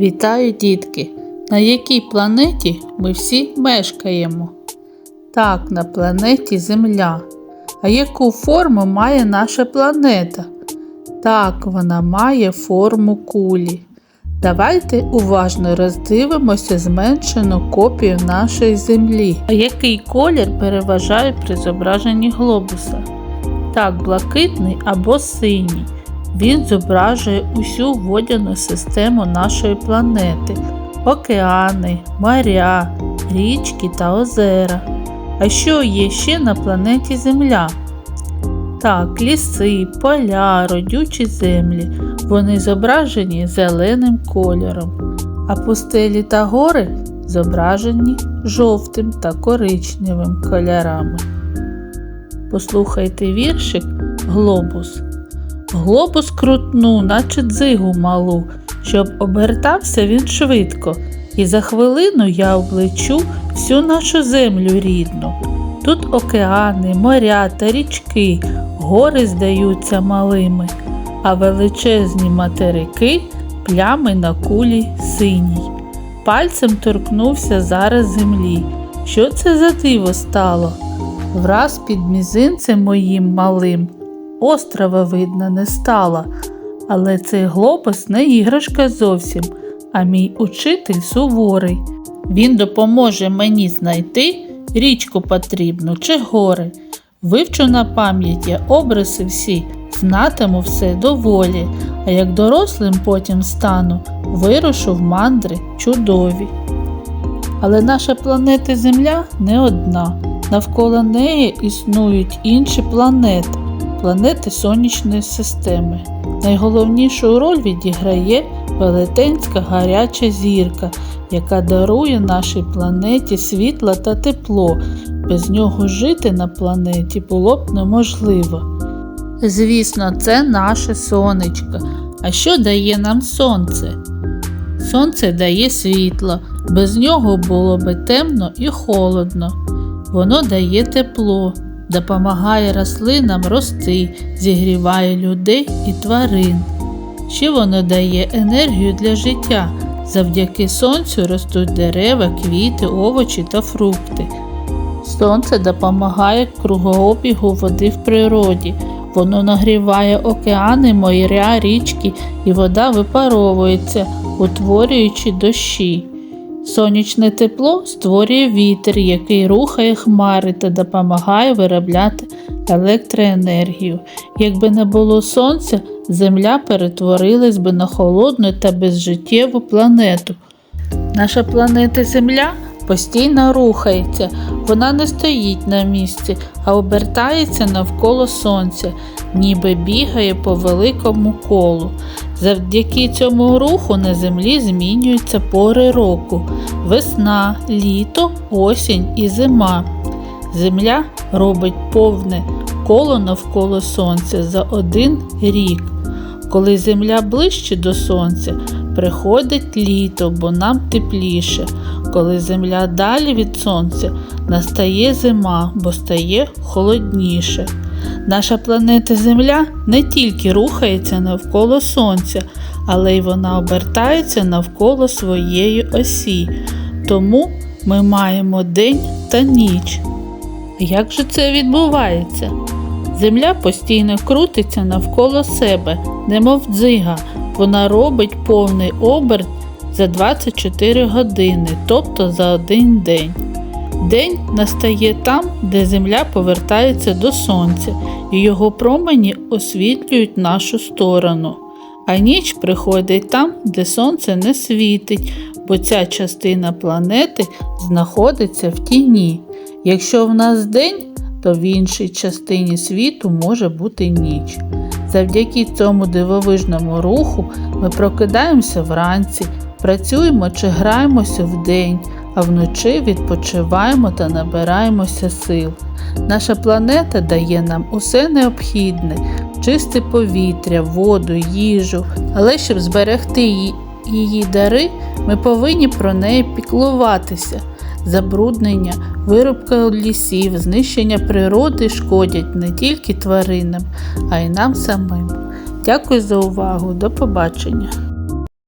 Вітаю, дітки! На якій планеті ми всі мешкаємо? Так, на планеті Земля. А яку форму має наша планета? Так, вона має форму кулі. Давайте уважно роздивимося зменшену копію нашої Землі. А який колір переважає при зображенні глобуса? Так, блакитний або синій. Він зображує усю водяну систему нашої планети, океани, моря, річки та озера. А що є ще на планеті Земля? Так, ліси, поля, родючі землі. Вони зображені зеленим кольором, а пустелі та гори зображені жовтим та коричневим кольорами. Послухайте віршик Глобус. Глобус крутну, наче дзигу малу, щоб обертався він швидко, і за хвилину я облечу всю нашу землю рідну. Тут океани, моря та річки, гори здаються малими, а величезні материки плями на кулі синій. Пальцем торкнувся зараз землі. Що це за диво стало? Враз під мізинцем моїм малим острова видно не стало, але цей глобус не іграшка зовсім, а мій учитель суворий. Він допоможе мені знайти річку потрібну чи гори. Вивчу на пам'ять я обриси всі, знатиму все доволі, а як дорослим потім стану, вирушу в мандри чудові. Але наша планета Земля не одна. Навколо неї існують інші планети планети Сонячної системи. Найголовнішу роль відіграє велетенська гаряча зірка, яка дарує нашій планеті світло та тепло. Без нього жити на планеті було б неможливо. Звісно, це наше сонечко. А що дає нам сонце? Сонце дає світло, без нього було би темно і холодно. Воно дає тепло, допомагає рослинам рости, зігріває людей і тварин. Ще воно дає енергію для життя. Завдяки сонцю ростуть дерева, квіти, овочі та фрукти. Сонце допомагає кругообігу води в природі. Воно нагріває океани, моря, річки, і вода випаровується, утворюючи дощі. Сонячне тепло створює вітер, який рухає хмари та допомагає виробляти електроенергію. Якби не було сонця, Земля перетворилась би на холодну та безжиттєву планету. Наша планета Земля постійно рухається, вона не стоїть на місці, а обертається навколо сонця, ніби бігає по великому колу. Завдяки цьому руху на землі змінюються пори року весна, літо, осінь і зима. Земля робить повне коло навколо сонця за один рік. Коли земля ближче до сонця, приходить літо, бо нам тепліше. Коли земля далі від сонця, настає зима, бо стає холодніше. Наша планета Земля не тільки рухається навколо Сонця, але й вона обертається навколо своєї осі. Тому ми маємо день та ніч. Як же це відбувається? Земля постійно крутиться навколо себе, немов дзига. Вона робить повний оберт за 24 години, тобто за один день. День настає там, де Земля повертається до Сонця, і його промені освітлюють нашу сторону. А ніч приходить там, де сонце не світить, бо ця частина планети знаходиться в тіні. Якщо в нас день, то в іншій частині світу може бути ніч. Завдяки цьому дивовижному руху ми прокидаємося вранці, працюємо чи граємося вдень, а вночі відпочиваємо та набираємося сил. Наша планета дає нам усе необхідне, чисте повітря, воду, їжу, але щоб зберегти її, дари, ми повинні про неї піклуватися. Забруднення, вирубка лісів, знищення природи шкодять не тільки тваринам, а й нам самим. Дякую за увагу. До побачення!